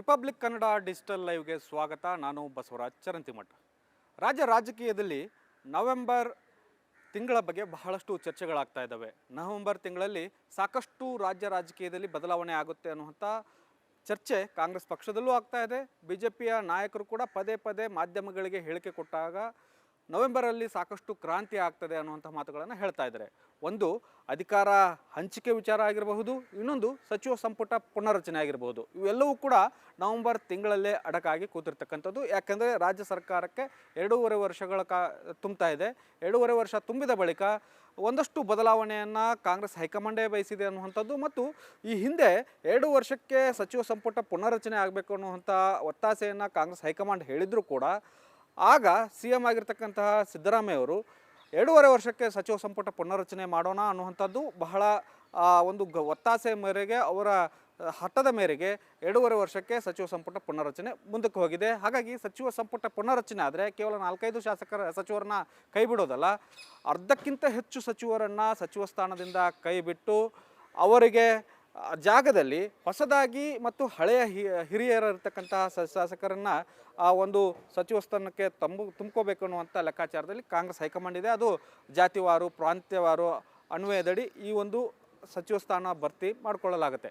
Republic Kannada digital ಲೈವ್ಗೆ ಸ್ವಾಗತ. ನಾನು ಬಸವರಾಜ್ ಚರಂತಿಮಠ. ರಾಜ್ಯ ರಾಜಕೀಯದಲ್ಲಿ ನವೆಂಬರ್ ತಿಂಗಳ ಬಗ್ಗೆ ಬಹಳಷ್ಟು ಚರ್ಚೆಗಳಾಗ್ತಾ ಇದ್ದಾವೆ. ನವೆಂಬರ್ ತಿಂಗಳಲ್ಲಿ ಸಾಕಷ್ಟು ರಾಜ್ಯ ರಾಜಕೀಯದಲ್ಲಿ ಬದಲಾವಣೆ ಆಗುತ್ತೆ ಅನ್ನುವಂಥ ಚರ್ಚೆ ಕಾಂಗ್ರೆಸ್ ಪಕ್ಷದಲ್ಲೂ ಆಗ್ತಾ ಇದೆ. ಬಿ ಜೆ ಪಿಯ ನಾಯಕರು ಕೂಡ ಪದೇ ಪದೇ ಮಾಧ್ಯಮಗಳಿಗೆ ಹೇಳಿಕೆ ಕೊಟ್ಟಾಗ ನವೆಂಬರಲ್ಲಿ ಸಾಕಷ್ಟು ಕ್ರಾಂತಿ ಆಗ್ತದೆ ಅನ್ನುವಂಥ ಮಾತುಗಳನ್ನು ಹೇಳ್ತಾ ಇದ್ದಾರೆ. ಒಂದು, ಅಧಿಕಾರ ಹಂಚಿಕೆ ವಿಚಾರ ಆಗಿರಬಹುದು, ಇನ್ನೊಂದು, ಸಚಿವ ಸಂಪುಟ ಪುನರ್ರಚನೆ ಆಗಿರಬಹುದು. ಇವೆಲ್ಲವೂ ಕೂಡ ನವೆಂಬರ್ ತಿಂಗಳಲ್ಲೇ ಅಡಕಾಗಿ ಕೂತಿರ್ತಕ್ಕಂಥದ್ದು. ಯಾಕೆಂದರೆ ರಾಜ್ಯ ಸರ್ಕಾರಕ್ಕೆ ಎರಡೂವರೆ ವರ್ಷಗಳ ಕಾ, ತುಂಬ್ತಾ ಇದೆ. ಎರಡೂವರೆ ವರ್ಷ ತುಂಬಿದ ಬಳಿಕ ಒಂದಷ್ಟು ಬದಲಾವಣೆಯನ್ನು ಕಾಂಗ್ರೆಸ್ ಹೈಕಮಾಂಡೇ ಬಯಸಿದೆ ಅನ್ನುವಂಥದ್ದು ಮತ್ತು ಈ ಹಿಂದೆ ಎರಡು ವರ್ಷಕ್ಕೆ ಸಚಿವ ಸಂಪುಟ ಪುನರ್ರಚನೆ ಆಗಬೇಕು ಅನ್ನುವಂಥ ಒತ್ತಾಸೆಯನ್ನು ಕಾಂಗ್ರೆಸ್ ಹೈಕಮಾಂಡ್ ಹೇಳಿದರೂ ಕೂಡ ಆಗ ಸಿ ಎಂ ಆಗಿರ್ತಕ್ಕಂತಹ ಸಿದ್ದರಾಮಯ್ಯ ಅವರು ಎರಡೂವರೆ ವರ್ಷಕ್ಕೆ ಸಚಿವ ಸಂಪುಟ ಪುನರ್ರಚನೆ ಮಾಡೋಣ ಅನ್ನುವಂಥದ್ದು ಬಹಳ ಒಂದು ಗ, ಒತ್ತಾಸೆ ಮೇರೆಗೆ ಅವರ ಹಠದ ಮೇರೆಗೆ ಎರಡೂವರೆ ವರ್ಷಕ್ಕೆ ಸಚಿವ ಸಂಪುಟ ಪುನರ್ರಚನೆ ಮುಂದಕ್ಕೆ ಹೋಗಿದೆ. ಹಾಗಾಗಿ ಸಚಿವ ಸಂಪುಟ ಪುನರ್ರಚನೆ ಆದರೆ ಕೇವಲ ನಾಲ್ಕೈದು ಶಾಸಕರ, ಸಚಿವರನ್ನ ಕೈ ಬಿಡೋದಲ್ಲ, ಅರ್ಧಕ್ಕಿಂತ ಹೆಚ್ಚು ಸಚಿವರನ್ನು ಸಚಿವ ಸ್ಥಾನದಿಂದ ಕೈ ಬಿಟ್ಟು ಅವರಿಗೆ ಜಾಗದಲ್ಲಿ ಹೊಸದಾಗಿ ಮತ್ತು ಹಳೆಯ ಹಿ, ಹಿರಿಯರಿರ್ತಕ್ಕಂತಹ ಶಾಸಕರನ್ನ ಆ ಒಂದು ಸಚಿವ ಸ್ಥಾನಕ್ಕೆ ತಂಬು, ತುಂಬ್ಕೋಬೇಕು ಅನ್ನುವಂಥ ಲೆಕ್ಕಾಚಾರದಲ್ಲಿ ಕಾಂಗ್ರೆಸ್ ಹೈಕಮಾಂಡ್ ಇದೆ. ಅದು ಜಾತಿವಾರು, ಪ್ರಾಂತ್ಯವಾರು ಅನ್ವಯದಡಿ ಈ ಒಂದು ಸಚಿವ ಸ್ಥಾನ ಭರ್ತಿ ಮಾಡಿಕೊಳ್ಳಲಾಗುತ್ತೆ.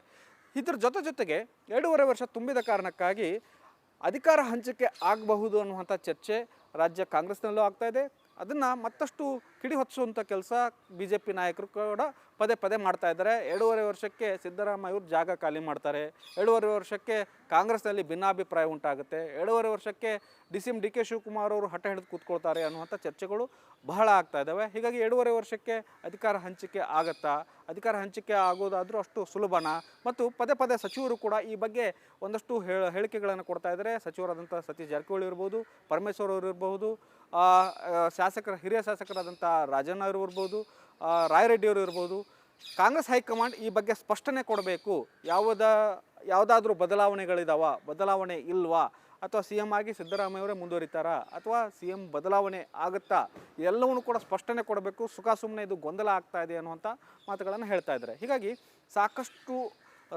ಇದ್ರ ಜೊತೆ ಜೊತೆಗೆ ಎರಡೂವರೆ ವರ್ಷ ತುಂಬಿದ ಕಾರಣಕ್ಕಾಗಿ ಅಧಿಕಾರ ಹಂಚಿಕೆ ಆಗಬಹುದು ಅನ್ನುವಂಥ ಚರ್ಚೆ ರಾಜ್ಯ ಕಾಂಗ್ರೆಸ್ನಲ್ಲೂ ಆಗ್ತಾ ಇದೆ. ಅದನ್ನು ಮತ್ತಷ್ಟು ಕಿಡಿ ಹೊತ್ತಿಸುವಂಥ ಕೆಲಸ ಬಿ ಜೆ ಪಿ ನಾಯಕರು ಕೂಡ ಪದೇ ಪದೇ ಮಾಡ್ತಾ ಇದ್ದಾರೆ. ಎರಡೂವರೆ ವರ್ಷಕ್ಕೆ ಸಿದ್ದರಾಮಯ್ಯ ಅವರು ಜಾಗ ಖಾಲಿ ಮಾಡ್ತಾರೆ. ಎರಡೂವರೆ ವರ್ಷಕ್ಕೆ ಕಾಂಗ್ರೆಸ್ನಲ್ಲಿ ಭಿನ್ನಾಭಿಪ್ರಾಯ ಉಂಟಾಗುತ್ತೆ. ಎರಡೂವರೆ ವರ್ಷಕ್ಕೆ D C M D K Shivakumar ಅವರು ಹಠ ಹಿಡಿದು ಕೂತ್ಕೊಳ್ತಾರೆ ಅನ್ನುವಂಥ ಚರ್ಚೆಗಳು ಬಹಳ ಆಗ್ತಾ ಇದ್ದಾವೆ. ಹೀಗಾಗಿ ಎರಡೂವರೆ ವರ್ಷಕ್ಕೆ ಅಧಿಕಾರ ಹಂಚಿಕೆ ಆಗತ್ತಾ? ಅಧಿಕಾರ ಹಂಚಿಕೆ ಆಗೋದಾದರೂ ಅಷ್ಟು ಸುಲಭನ? ಮತ್ತು ಪದೇ ಪದೇ ಸಚಿವರು ಕೂಡ ಈ ಬಗ್ಗೆ ಒಂದಷ್ಟು ಹೇಳ, ಹೇಳಿಕೆಗಳನ್ನು ಕೊಡ್ತಾ ಇದ್ದಾರೆ. ಸಚಿವರಾದಂಥ ಸತೀಶ್ ಜಾರಕಿಹೊಳಿ ಇರ್ಬೋದು, ಪರಮೇಶ್ವರ್ ಅವರು ಇರಬಹುದು ಶಾಸಕರ, ಹಿರಿಯ ಶಾಸಕರಾದಂಥ ರಾಜಣ್ಣ ಅವರು ಇರ್ಬೋದು ರಾಯರೆಡ್ಡಿಯವರು ಇರ್ಬೋದು ಕಾಂಗ್ರೆಸ್ ಹೈಕಮಾಂಡ್ ಈ ಬಗ್ಗೆ ಸ್ಪಷ್ಟನೆ ಕೊಡಬೇಕು. ಯಾವುದ, ಯಾವುದಾದ್ರೂ ಬದಲಾವಣೆಗಳಿದಾವ, ಬದಲಾವಣೆ ಇಲ್ವಾ? ಅಥವಾ ಸಿ ಎಂ ಆಗಿ ಸಿದ್ದರಾಮಯ್ಯವರೇ ಮುಂದುವರಿತಾರಾ? ಅಥವಾ ಸಿ ಎಂ ಬದಲಾವಣೆ ಆಗುತ್ತಾ? ಎಲ್ಲವನ್ನು ಕೂಡ ಸ್ಪಷ್ಟನೆ ಕೊಡಬೇಕು. ಸುಖ ಸುಮ್ಮನೆ ಇದು ಗೊಂದಲ ಆಗ್ತಾ ಇದೆ ಅನ್ನುವಂಥ ಮಾತುಗಳನ್ನು ಹೇಳ್ತಾ ಇದ್ದಾರೆ. ಹೀಗಾಗಿ ಸಾಕಷ್ಟು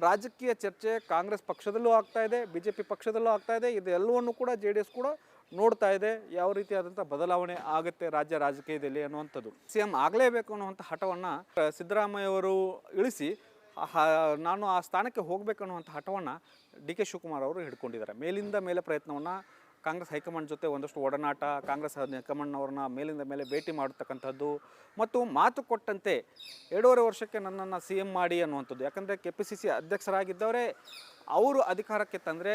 ರಾಜಕೀಯ ಚರ್ಚೆ ಕಾಂಗ್ರೆಸ್ ಪಕ್ಷದಲ್ಲೂ ಆಗ್ತಾ ಇದೆ ಬಿ ಜೆ ಪಿ ಪಕ್ಷದಲ್ಲೂ ಆಗ್ತಾ ಇದೆ. ಇದೆಲ್ಲವನ್ನು ಕೂಡ ಜೆ ಡಿ ಎಸ್ ಕೂಡ ನೋಡ್ತಾ ಇದೆ ಯಾವ ರೀತಿಯಾದಂಥ ಬದಲಾವಣೆ ಆಗುತ್ತೆ ರಾಜ್ಯ ರಾಜಕೀಯದಲ್ಲಿ ಅನ್ನುವಂಥದ್ದು. ಸಿ ಎಂ ಆಗಲೇಬೇಕು ಅನ್ನುವಂಥ ಹಠವನ್ನು ಸಿದ್ದರಾಮಯ್ಯ ಅವರು ಇಳಿಸಿ ನಾನು ಆ ಸ್ಥಾನಕ್ಕೆ ಹೋಗಬೇಕು ಅನ್ನುವಂಥ ಹಠವನ್ನು ಡಿ ಕೆ ಶಿವಕುಮಾರ್ ಅವರು ಹಿಡ್ಕೊಂಡಿದ್ದಾರೆ. ಮೇಲಿಂದ ಮೇಲೆ ಪ್ರಯತ್ನವನ್ನು ಕಾಂಗ್ರೆಸ್ ಹೈಕಮಾಂಡ್ ಜೊತೆ ಒಂದಷ್ಟು ಒಡನಾಟ, ಕಾಂಗ್ರೆಸ್ ಹೈಕಮಾಂಡ್ನವ್ರನ್ನ ಮೇಲಿಂದ ಮೇಲೆ ಭೇಟಿ ಮಾಡತಕ್ಕಂಥದ್ದು ಮತ್ತು ಮಾತು ಕೊಟ್ಟಂತೆ ಎರಡೂವರೆ ವರ್ಷಕ್ಕೆ ನನ್ನನ್ನು ಸಿ ಎಂ ಮಾಡಿ ಅನ್ನುವಂಥದ್ದು. ಯಾಕಂದರೆ ಕೆ ಪಿ ಸಿ ಸಿ ಅಧ್ಯಕ್ಷರಾಗಿದ್ದವರೇ, ಅವರು ಅಧಿಕಾರಕ್ಕೆ ತಂದರೆ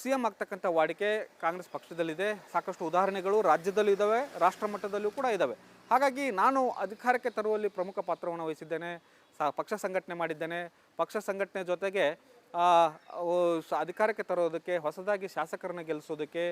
ಸಿ ಎಂ ಆಗ್ತಕ್ಕಂಥ ವಾಡಿಕೆ ಕಾಂಗ್ರೆಸ್ ಪಕ್ಷದಲ್ಲಿದೆ. ಸಾಕಷ್ಟು ಉದಾಹರಣೆಗಳು ರಾಜ್ಯದಲ್ಲೂ ಇದ್ದಾವೆ ರಾಷ್ಟ್ರ ಮಟ್ಟದಲ್ಲೂ ಕೂಡ ಇದ್ದಾವೆ ಹಾಗಾಗಿ ನಾನು ಅಧಿಕಾರಕ್ಕೆ ತರುವಲ್ಲಿ ಪ್ರಮುಖ ಪಾತ್ರವನ್ನು ವಹಿಸಿದ್ದೇನೆ ಸಹ ಪಕ್ಷ ಸಂಘಟನೆ ಮಾಡಿದ್ದೇನೆ. ಪಕ್ಷ ಸಂಘಟನೆ ಜೊತೆಗೆ ಅಧಿಕಾರಕ್ಕೆ ತರೋದಕ್ಕೆ, ಹೊಸದಾಗಿ ಶಾಸಕರನ್ನ ಗೆಲ್ಲಿಸೋದಕ್ಕೆ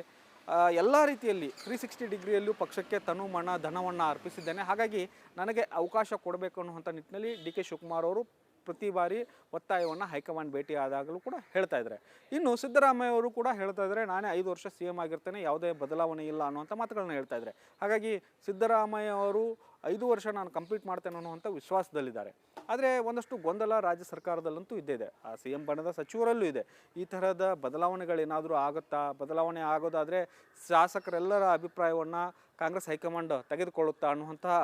ಎಲ್ಲ ರೀತಿಯಲ್ಲಿ ತ್ರೀ ಸಿಕ್ಸ್ಟಿ ಡಿಗ್ರಿಯಲ್ಲೂ ಪಕ್ಷಕ್ಕೆ ತನು ಮಣ ಧನವನ್ನು ಅರ್ಪಿಸಿದ್ದೇನೆ. ಹಾಗಾಗಿ ನನಗೆ ಅವಕಾಶ ಕೊಡಬೇಕು ಅನ್ನುವಂಥ ನಿಟ್ಟಿನಲ್ಲಿ ಡಿ ಕೆ ಶಿವಕುಮಾರ್ ಅವರು ಪ್ರತಿ ಬಾರಿ ಒತ್ತಾಯವನ್ನು ಹೈಕಮಾಂಡ್ ಭೇಟಿ ಆದಾಗಲೂ ಕೂಡ ಹೇಳ್ತಾ ಇದ್ದಾರೆ. ಇನ್ನು ಸಿದ್ದರಾಮಯ್ಯ ಅವರು ಕೂಡ ಹೇಳ್ತಾ ಇದ್ದಾರೆ, ನಾನೇ ಐದು ವರ್ಷ ಸಿ ಎಂ ಆಗಿರ್ತೇನೆ, ಯಾವುದೇ ಬದಲಾವಣೆ ಇಲ್ಲ ಅನ್ನುವಂಥ ಮಾತುಗಳನ್ನ ಹೇಳ್ತಾ ಇದ್ದಾರೆ. ಹಾಗಾಗಿ ಸಿದ್ದರಾಮಯ್ಯ ಅವರು ಐದು ವರ್ಷ ನಾನು ಕಂಪ್ಲೀಟ್ ಮಾಡ್ತೇನೆ ಅನ್ನುವಂಥ ವಿಶ್ವಾಸದಲ್ಲಿದ್ದಾರೆ. ಆದರೆ ಒಂದಷ್ಟು ಗೊಂದಲ ರಾಜ್ಯ ಸರ್ಕಾರದಲ್ಲಂತೂ ಇದ್ದೇ ಇದೆ. ಆ ಸಿ ಎಂ ಬಣದ ಸಚಿವರಲ್ಲೂ ಇದೆ. ಈ ಥರದ ಬದಲಾವಣೆಗಳೇನಾದರೂ ಆಗುತ್ತಾ? ಬದಲಾವಣೆ ಆಗೋದಾದರೆ ಶಾಸಕರೆಲ್ಲರ ಅಭಿಪ್ರಾಯವನ್ನು ಕಾಂಗ್ರೆಸ್ ಹೈಕಮಾಂಡ್ ತೆಗೆದುಕೊಳ್ಳುತ್ತಾ ಅನ್ನುವಂತಹ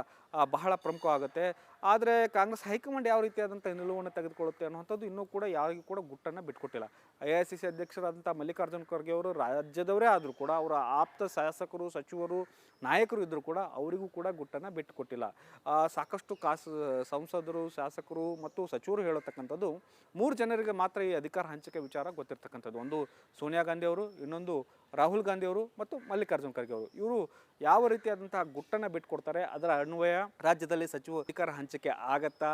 ಬಹಳ ಪ್ರಮುಖವಾಗುತ್ತೆ. ಆದರೆ ಕಾಂಗ್ರೆಸ್ ಹೈಕಮಾಂಡ್ ಯಾವ ರೀತಿಯಾದಂಥ ನಿಲುವನ್ನು ತೆಗೆದುಕೊಳ್ಳುತ್ತೆ ಅನ್ನುವಂಥದ್ದು ಇನ್ನೂ ಕೂಡ ಯಾರಿಗೂ ಕೂಡ ಗುಟ್ಟನ್ನು ಬಿಟ್ಕೊಟ್ಟಿಲ್ಲ. ಐ ಐ ಸಿ ಸಿ ಅಧ್ಯಕ್ಷರಾದಂಥ ಮಲ್ಲಿಕಾರ್ಜುನ್ ಖರ್ಗೆ ಅವರು ರಾಜ್ಯದವರೇ ಆದರೂ ಕೂಡ, ಅವರ ಆಪ್ತ ಶಾಸಕರು, ಸಚಿವರು, ನಾಯಕರು ಇದ್ದರೂ ಕೂಡ ಅವರಿಗೂ ಕೂಡ ಗುಟ್ಟನ್ನು ಬಿಟ್ಟುಕೊಟ್ಟಿಲ್ಲ ಸಾಕಷ್ಟು ಕಾಸು, ಸಂಸದರು, ಶಾಸಕರು ಮತ್ತು ಸಚಿವರು ಹೇಳತಕ್ಕಂಥದ್ದು ಮೂರು ಜನರಿಗೆ ಮಾತ್ರ ಈ ಅಧಿಕಾರ ಹಂಚಿಕೆ ವಿಚಾರ ಗೊತ್ತಿರ್ತಕ್ಕಂಥದ್ದು. ಒಂದು ಸೋನಿಯಾ ಗಾಂಧಿ ಅವರು, ಇನ್ನೊಂದು ರಾಹುಲ್ ಗಾಂಧಿ ಅವರು ಮತ್ತು ಮಲ್ಲಿಕಾರ್ಜುನ್ ಖರ್ಗೆ ಅವರು. ಇವರು ಯಾವ ರೀತಿಯಾದಂತಹ ಗುಟ್ಟನ್ನು ಬಿಟ್ಕೊಡ್ತಾರೆ, ಅದರ ಅನ್ವಯ ರಾಜ್ಯದಲ್ಲಿ ಸಚಿವ ಅಧಿಕಾರ ಹಂಚಿಕೆ ಆಗತ್ತಾ,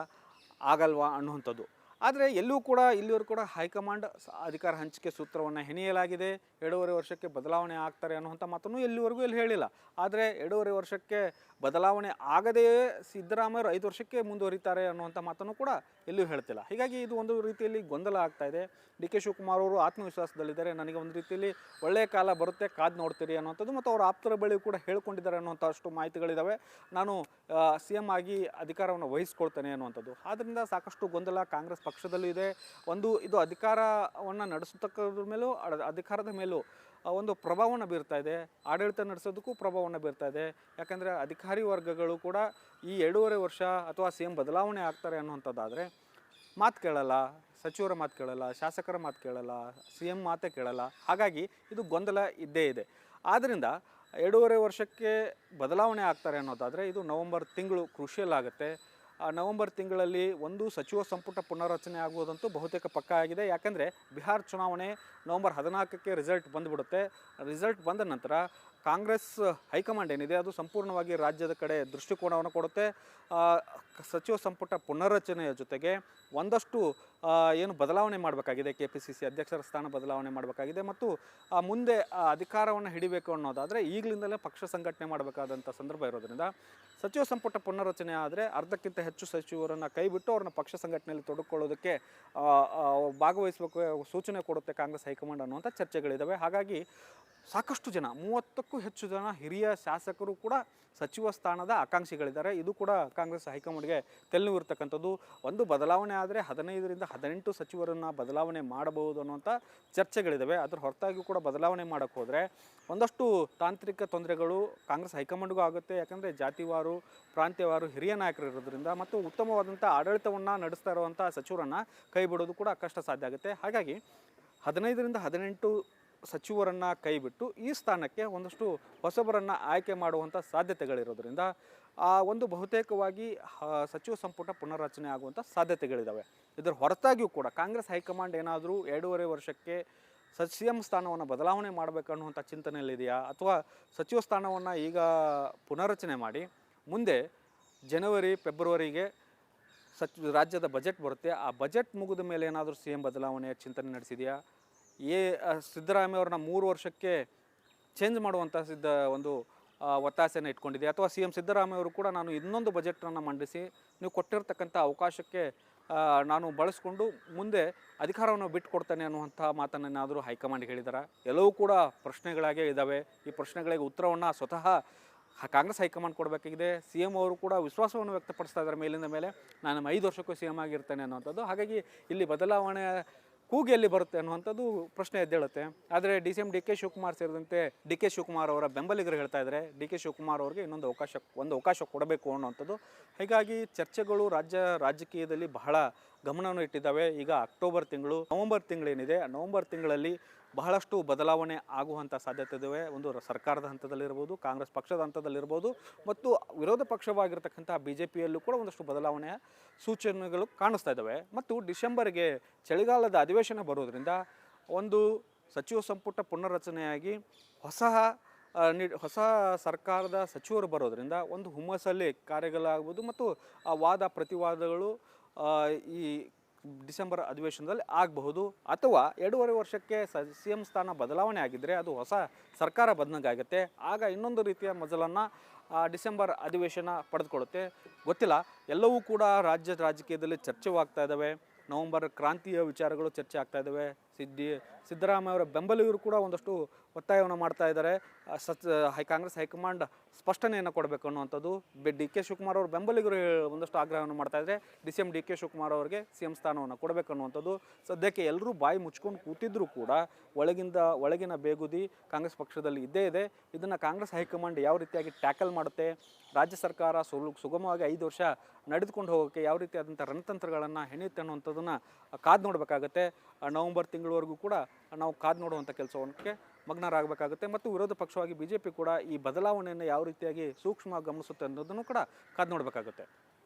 ಆಗಲ್ವಾ ಅನ್ನುವಂಥದ್ದು. ಆದರೆ ಎಲ್ಲೂ ಕೂಡ ಇಲ್ಲಿವರೆಗೂ ಕೂಡ ಹೈಕಮಾಂಡ್ ಅಧಿಕಾರ ಹಂಚಿಕೆ ಸೂತ್ರವನ್ನು ಹೆಣೆಯಲಾಗಿದೆ. ಎರಡೂವರೆ ವರ್ಷಕ್ಕೆ ಬದಲಾವಣೆ ಆಗ್ತಾರೆ ಅನ್ನುವಂಥ ಮಾತನ್ನು ಎಲ್ಲಿವರೆಗೂ ಇಲ್ಲಿ ಹೇಳಿಲ್ಲ. ಆದರೆ ಎರಡೂವರೆ ವರ್ಷಕ್ಕೆ ಬದಲಾವಣೆ ಆಗದೆಯೇ ಸಿದ್ದರಾಮಯ್ಯರು ಐದು ವರ್ಷಕ್ಕೆ ಮುಂದುವರಿತಾರೆ ಅನ್ನುವಂಥ ಮಾತನ್ನು ಕೂಡ ಎಲ್ಲೂ ಹೇಳ್ತಿಲ್ಲ. ಹೀಗಾಗಿ ಇದು ಒಂದು ರೀತಿಯಲ್ಲಿ ಗೊಂದಲ ಆಗ್ತಾ ಇದೆ. ಡಿ ಕೆ ಶಿವಕುಮಾರ್ ಅವರು ಆತ್ಮವಿಶ್ವಾಸದಲ್ಲಿದ್ದಾರೆ. ನನಗೆ ಒಂದು ರೀತಿಯಲ್ಲಿ ಒಳ್ಳೆಯ ಕಾಲ ಬರುತ್ತೆ, ಕಾದು ನೋಡ್ತೀರಿ ಅನ್ನುವಂಥದ್ದು ಮತ್ತು ಅವರ ಆಪ್ತರ ಬಳಿ ಕೂಡ ಹೇಳ್ಕೊಂಡಿದ್ದಾರೆ ಅನ್ನುವಂಥ ಅಷ್ಟು ಮಾಹಿತಿಗಳಿದ್ದಾವೆ ನಾನು ಸಿ ಎಂ ಆಗಿ ಅಧಿಕಾರವನ್ನು ವಹಿಸ್ಕೊಳ್ತೇನೆ ಅನ್ನುವಂಥದ್ದು. ಆದ್ದರಿಂದ ಸಾಕಷ್ಟು ಗೊಂದಲ ಕಾಂಗ್ರೆಸ್ ಪಕ್ಷದಲ್ಲೂ ಇದೆ. ಒಂದು ಇದು ಅಧಿಕಾರವನ್ನು ನಡೆಸತಕ್ಕದ್ರ ಮೇಲೂ ಅಧಿಕಾರದ ಮೇಲೂ ಒಂದು ಪ್ರಭಾವವನ್ನು ಬೀರ್ತಾ ಇದೆ. ಆಡಳಿತ ನಡೆಸೋದಕ್ಕೂ ಪ್ರಭಾವವನ್ನು ಬೀರ್ತಾ ಇದೆ. ಯಾಕಂದರೆ ಅಧಿಕಾರಿ ವರ್ಗಗಳು ಕೂಡ ಈ ಎರಡೂವರೆ ವರ್ಷ ಅಥವಾ ಸಿ ಎಂ ಬದಲಾವಣೆ ಆಗ್ತಾರೆ ಅನ್ನುವಂಥದ್ದಾದರೆ ಮಾತು ಕೇಳಲ್ಲ, ಸಚಿವರ ಮಾತು ಕೇಳಲ್ಲ, ಶಾಸಕರ ಮಾತು ಕೇಳಲ್ಲ, ಸಿ ಎಂ ಮಾತೇ ಕೇಳಲ್ಲ. ಹಾಗಾಗಿ ಇದು ಗೊಂದಲ ಇದ್ದೇ ಇದೆ. ಆದ್ದರಿಂದ ಎರಡೂವರೆ ವರ್ಷಕ್ಕೆ ಬದಲಾವಣೆ ಆಗ್ತಾರೆ ಅನ್ನೋದಾದರೆ ಇದು ನವೆಂಬರ್ ತಿಂಗಳು ಕೃಷಿಯಲ್ಲಾಗುತ್ತೆ ನವೆಂಬರ್ ತಿಂಗಳಲ್ಲಿ ಒಂದು ಸಚಿವ ಸಂಪುಟ ಪುನರ್ರಚನೆ ಆಗುವುದಂತೂ ಬಹುತೇಕ ಪಕ್ಕ ಆಗಿದೆ. ಯಾಕಂದರೆ ಬಿಹಾರ್ ಚುನಾವಣೆ ನವೆಂಬರ್ ಹದಿನಾಲ್ಕಕ್ಕೆ ರಿಸಲ್ಟ್ ಬಂದುಬಿಡುತ್ತೆ. ರಿಸಲ್ಟ್ ಬಂದ ನಂತರ ಕಾಂಗ್ರೆಸ್, ಹೈಕಮಾಂಡ್ ಏನಿದೆ ಅದು ಸಂಪೂರ್ಣವಾಗಿ ರಾಜ್ಯದ ಕಡೆ ದೃಷ್ಟಿಕೋನವನ್ನು ಕೊಡುತ್ತೆ. ಸಚಿವ ಸಂಪುಟ ಪುನರ್ರಚನೆಯ ಜೊತೆಗೆ ಒಂದಷ್ಟು ಏನು ಬದಲಾವಣೆ ಮಾಡಬೇಕಾಗಿದೆ ಕೆ ಪಿ ಸಿ ಸಿ ಅಧ್ಯಕ್ಷರ ಸ್ಥಾನ ಬದಲಾವಣೆ ಮಾಡಬೇಕಾಗಿದೆ ಮತ್ತು ಮುಂದೆ ಅಧಿಕಾರವನ್ನು ಹಿಡಿಬೇಕು ಅನ್ನೋದಾದರೆ ಈಗಲಿಂದಲೇ ಪಕ್ಷ ಸಂಘಟನೆ ಮಾಡಬೇಕಾದಂಥ ಸಂದರ್ಭ ಇರೋದರಿಂದ ಸಚಿವ ಸಂಪುಟ ಪುನರ್ರಚನೆ ಆದರೆ ಅರ್ಧಕ್ಕಿಂತ ಹೆಚ್ಚು ಸಚಿವರನ್ನು ಕೈಬಿಟ್ಟು ಅವ್ರನ್ನ ಪಕ್ಷ ಸಂಘಟನೆಯಲ್ಲಿ ತೊಡಕೊಳ್ಳೋದಕ್ಕೆ ಭಾಗವಹಿಸಬೇಕು, ಸೂಚನೆ ಕೊಡುತ್ತೆ ಕಾಂಗ್ರೆಸ್ ಹೈಕಮಾಂಡ್ ಅನ್ನುವಂಥ ಚರ್ಚೆಗಳಿದ್ದಾವೆ ಹಾಗಾಗಿ ಸಾಕಷ್ಟು ಜನ, ಮೂವತ್ತಕ್ಕೂ ಹೆಚ್ಚು ಜನ ಹಿರಿಯ ಶಾಸಕರು ಕೂಡ ಸಚಿವ ಸ್ಥಾನದ ಆಕಾಂಕ್ಷಿಗಳಿದ್ದಾರೆ. ಇದು ಕೂಡ ಕಾಂಗ್ರೆಸ್ ಹೈಕಮಾಂಡ್ಗೆ ತೆಲುವಿರ್ತಕ್ಕಂಥದ್ದು ಒಂದು ಬದಲಾವಣೆ ಆದರೆ ಹದಿನೈದರಿಂದ ಹದಿನೆಂಟು ಸಚಿವರನ್ನು ಬದಲಾವಣೆ ಮಾಡಬಹುದು ಅನ್ನುವಂಥ ಚರ್ಚೆಗಳಿದ್ದಾವೆ ಅದರ ಹೊರತಾಗಿಯೂ ಕೂಡ ಬದಲಾವಣೆ ಮಾಡೋಕ್ಕೆ ಹೋದರೆ ಒಂದಷ್ಟು ತಾಂತ್ರಿಕ ತೊಂದರೆಗಳು ಕಾಂಗ್ರೆಸ್ ಹೈಕಮಾಂಡ್ಗೂ ಆಗುತ್ತೆ. ಯಾಕಂದರೆ ಜಾತಿವಾರು, ಪ್ರಾಂತ್ಯವಾರು ಹಿರಿಯ ನಾಯಕರು ಇರೋದ್ರಿಂದ ಮತ್ತು ಉತ್ತಮವಾದಂಥ ಆಡಳಿತವನ್ನು ನಡೆಸ್ತಾ ಇರುವಂಥ ಸಚಿವರನ್ನು ಕೈ ಬಿಡೋದು ಕೂಡ ಕಷ್ಟ ಸಾಧ್ಯ ಆಗುತ್ತೆ. ಹಾಗಾಗಿ ಹದಿನೈದರಿಂದ ಹದಿನೆಂಟು ಸಚಿವರನ್ನು ಕೈಬಿಟ್ಟು ಈ ಸ್ಥಾನಕ್ಕೆ ಒಂದಷ್ಟು ಹೊಸಬರನ್ನು ಆಯ್ಕೆ ಮಾಡುವಂಥ ಸಾಧ್ಯತೆಗಳಿರೋದ್ರಿಂದ, ಆ ಒಂದು ಬಹುತೇಕವಾಗಿ ಸಚಿವ ಸಂಪುಟ ಪುನರ್ರಚನೆ ಆಗುವಂಥ ಸಾಧ್ಯತೆಗಳಿದ್ದಾವೆ ಇದರ ಹೊರತಾಗಿಯೂ ಕೂಡ ಕಾಂಗ್ರೆಸ್ ಹೈಕಮಾಂಡ್ ಏನಾದರೂ ಎರಡೂವರೆ ವರ್ಷಕ್ಕೆ ಸ, ಸಿ ಎಂ ಸ್ಥಾನವನ್ನು ಬದಲಾವಣೆ ಮಾಡಬೇಕನ್ನುವಂಥ ಚಿಂತನೆಯಲ್ಲಿದೆಯಾ? ಅಥವಾ ಸಚಿವ ಸ್ಥಾನವನ್ನು ಈಗ ಪುನರ್ರಚನೆ ಮಾಡಿ ಮುಂದೆ ಜನವರಿ, ಫೆಬ್ರವರಿಗೆ ಸಚ್, ರಾಜ್ಯದ ಬಜೆಟ್ ಬರುತ್ತೆ. ಆ ಬಜೆಟ್ ಮುಗಿದ ಮೇಲೆ ಏನಾದರೂ ಸಿ ಎಂ ಬದಲಾವಣೆಯ ಚಿಂತನೆ ನಡೆಸಿದೆಯಾ? ಏ ಆ, ಸಿದ್ದರಾಮಯ್ಯ ಅವ್ರನ್ನ ಮೂರು ವರ್ಷಕ್ಕೆ ಚೇಂಜ್ ಮಾಡುವಂಥ ಸಿದ್ಧ ಒಂದು ಒತ್ತಾಸೆಯನ್ನು ಇಟ್ಕೊಂಡಿದೆ. ಅಥವಾ ಸಿ ಎಂ ಸಿದ್ದರಾಮಯ್ಯವರು ಕೂಡ ನಾನು ಇನ್ನೊಂದು ಬಜೆಟನ್ನು ಮಂಡಿಸಿ ನೀವು ಕೊಟ್ಟಿರ್ತಕ್ಕಂಥ ಅವಕಾಶಕ್ಕೆ ನಾನು ಬಳಸ್ಕೊಂಡು ಮುಂದೆ ಅಧಿಕಾರವನ್ನು ಬಿಟ್ಟುಕೊಡ್ತೇನೆ ಅನ್ನುವಂಥ ಮಾತನ್ನೇನಾದರೂ ಹೈಕಮಾಂಡ್ ಹೇಳಿದಾರ? ಎಲ್ಲವೂ ಕೂಡ ಪ್ರಶ್ನೆಗಳಾಗೇ ಇದ್ದಾವೆ ಈ ಪ್ರಶ್ನೆಗಳಿಗೆ ಉತ್ತರವನ್ನು ಸ್ವತಃ ಕಾಂಗ್ರೆಸ್ ಹೈಕಮಾಂಡ್ ಕೊಡಬೇಕಾಗಿದೆ. ಸಿ ಎಂ ಅವರು ಕೂಡ ವಿಶ್ವಾಸವನ್ನು ವ್ಯಕ್ತಪಡಿಸ್ತಾ ಇದ್ದಾರೆ ಮೇಲಿಂದ ಮೇಲೆ. ನಾನು ಐದು ವರ್ಷಕ್ಕೂ ಸಿ ಎಂ ಆಗಿರ್ತೇನೆ ಅನ್ನುವಂಥದ್ದು. ಹಾಗಾಗಿ ಇಲ್ಲಿ ಬದಲಾವಣೆ ಕೂಗು ಎಲ್ಲಿ ಬರುತ್ತೆ ಅನ್ನುವಂಥದ್ದು ಪ್ರಶ್ನೆ ಎದ್ದೇಳುತ್ತೆ. ಆದರೆ D C M D K Shivakumar ಸೇರಿದಂತೆ ಡಿ ಕೆ ಶಿವಕುಮಾರ್ ಅವರ ಬೆಂಬಲಿಗರು ಹೇಳ್ತಾ ಇದ್ದಾರೆ. ಡಿ ಕೆ ಶಿವಕುಮಾರ್ ಅವರಿಗೆ ಇನ್ನೊಂದು ಅವಕಾಶ, ಒಂದು ಅವಕಾಶ ಕೊಡಬೇಕು ಅನ್ನುವಂಥದ್ದು. ಹೀಗಾಗಿ ಚರ್ಚೆಗಳು ರಾಜ್ಯ, ರಾಜಕೀಯದಲ್ಲಿ ಬಹಳ ಗಮನವನ್ನು ಇಟ್ಟಿದ್ದಾವೆ. ಈಗ ಅಕ್ಟೋಬರ್ ತಿಂಗಳು, ನವೆಂಬರ್ ತಿಂಗಳೇನಿದೆ, ನವಂಬರ್ ತಿಂಗಳಲ್ಲಿ ಬಹಳಷ್ಟು ಬದಲಾವಣೆ ಆಗುವಂಥ ಸಾಧ್ಯತೆ ಇದ್ದಾವೆ ಒಂದು ಸರ್ಕಾರದ ಹಂತದಲ್ಲಿರ್ಬೋದು, ಕಾಂಗ್ರೆಸ್ ಪಕ್ಷದ ಹಂತದಲ್ಲಿರ್ಬೋದು, ಮತ್ತು ವಿರೋಧ ಪಕ್ಷವಾಗಿರ್ತಕ್ಕಂಥ ಬಿ ಜೆ ಪಿಯಲ್ಲೂ ಕೂಡ ಒಂದಷ್ಟು ಬದಲಾವಣೆಯ ಸೂಚನೆಗಳು ಕಾಣಿಸ್ತಾ ಇದ್ದಾವೆ ಮತ್ತು ಡಿಸೆಂಬರ್ಗೆ ಚಳಿಗಾಲದ ಅಧಿವೇಶನ ಬರೋದ್ರಿಂದ ಒಂದು ಸಚಿವ ಸಂಪುಟ ಪುನರ್ರಚನೆಯಾಗಿ ಹೊಸ ಹೊಸ ಸರ್ಕಾರದ ಸಚಿವರು ಬರೋದರಿಂದ ಒಂದು ಹುಮ್ಮಸ್ಸಲ್ಲಿ ಕಾರ್ಯಗಳಾಗ್ಬೋದು, ಮತ್ತು ಆ ವಾದ ಪ್ರತಿವಾದಗಳು ಈ ಡಿಸೆಂಬರ್ ಅಧಿವೇಶನದಲ್ಲಿ ಆಗಬಹುದು ಅಥವಾ ಎರಡೂವರೆ ವರ್ಷಕ್ಕೆ ಸ, ಸಿ ಎಂ ಸ್ಥಾನ ಬದಲಾವಣೆ ಆಗಿದ್ದರೆ ಅದು ಹೊಸ ಸರ್ಕಾರ ಬದಲಾಗುತ್ತೆ ಆಗ ಇನ್ನೊಂದು ರೀತಿಯ ಮಜಲನ್ನು ಡಿಸೆಂಬರ್ ಅಧಿವೇಶನ ಪಡೆದುಕೊಳ್ಳುತ್ತೆ. ಗೊತ್ತಿಲ್ಲ, ಎಲ್ಲವೂ ಕೂಡ ರಾಜ್ಯ ರಾಜಕೀಯದಲ್ಲಿ ಚರ್ಚೆವಾಗ್ತಾ ಇದ್ದಾವೆ ನವೆಂಬರ್ ಕ್ರಾಂತಿಯ ವಿಚಾರಗಳು ಚರ್ಚೆ ಆಗ್ತಾ ಇದ್ದಾವೆ ಸಿದ್ದಿ ಸಿದ್ದರಾಮಯ್ಯ ಅವರ ಬೆಂಬಲಿಗರು ಕೂಡ ಒಂದಷ್ಟು ಒತ್ತಾಯವನ್ನು ಮಾಡ್ತಾ ಇದ್ದಾರೆ. ಸಚ್ ಹೈ ಕಾಂಗ್ರೆಸ್ ಹೈಕಮಾಂಡ್ ಸ್ಪಷ್ಟನೆಯನ್ನು ಕೊಡಬೇಕು ಅನ್ನುವಂಥದ್ದು ಡಿ ಕೆ ಶಿವಕುಮಾರ್ ಅವರ ಬೆಂಬಲಿಗರು ಒಂದಷ್ಟು ಆಗ್ರಹವನ್ನು ಮಾಡ್ತಾ ಇದ್ದಾರೆ. D C M, D K Shivakumar ಅವರಿಗೆ ಸಿ ಎಂ ಸ್ಥಾನವನ್ನು ಕೊಡಬೇಕು ಅನ್ನುವಂಥದ್ದು. ಸದ್ಯಕ್ಕೆ ಎಲ್ಲರೂ ಬಾಯಿ ಮುಚ್ಕೊಂಡು ಕೂತಿದ್ರು ಕೂಡ ಒಳಗಿಂದ, ಒಳಗಿನ ಬೇಗುದಿ ಕಾಂಗ್ರೆಸ್ ಪಕ್ಷದಲ್ಲಿ ಇದ್ದೇ ಇದೆ. ಇದನ್ನು ಕಾಂಗ್ರೆಸ್ ಹೈಕಮಾಂಡ್ ಯಾವ ರೀತಿಯಾಗಿ ಟ್ಯಾಕಲ್ ಮಾಡುತ್ತೆ, ರಾಜ್ಯ ಸರ್ಕಾರ ಸುಲು, ಸುಗಮವಾಗಿ ಐದು ವರ್ಷ ನಡೆದುಕೊಂಡು ಹೋಗೋಕ್ಕೆ ಯಾವ ರೀತಿಯಾದಂಥ ರಣತಂತ್ರಗಳನ್ನು ಹೆಣೆಯುತ್ತೆ ಅನ್ನುವಂಥದ್ದನ್ನು ಕಾದು ನೋಡಬೇಕಾಗತ್ತೆ. ನವೆಂಬರ್ ತಿಂಗಳವರೆಗೂ ಕೂಡ ನಾವು ಕಾದು ನೋಡುವಂಥ ಕೆಲಸಕ್ಕೆ ಮಗ್ನರಾಗಬೇಕಾಗುತ್ತೆ. ಮತ್ತು ವಿರೋಧ ಪಕ್ಷವಾಗಿ ಬಿ ಕೂಡ ಈ ಬದಲಾವಣೆಯನ್ನು ಯಾವ ರೀತಿಯಾಗಿ ಸೂಕ್ಷ್ಮವಾಗಿ ಗಮನಿಸುತ್ತೆ ಅನ್ನೋದನ್ನು ಕೂಡ ಕಾದು ನೋಡಬೇಕಾಗುತ್ತೆ.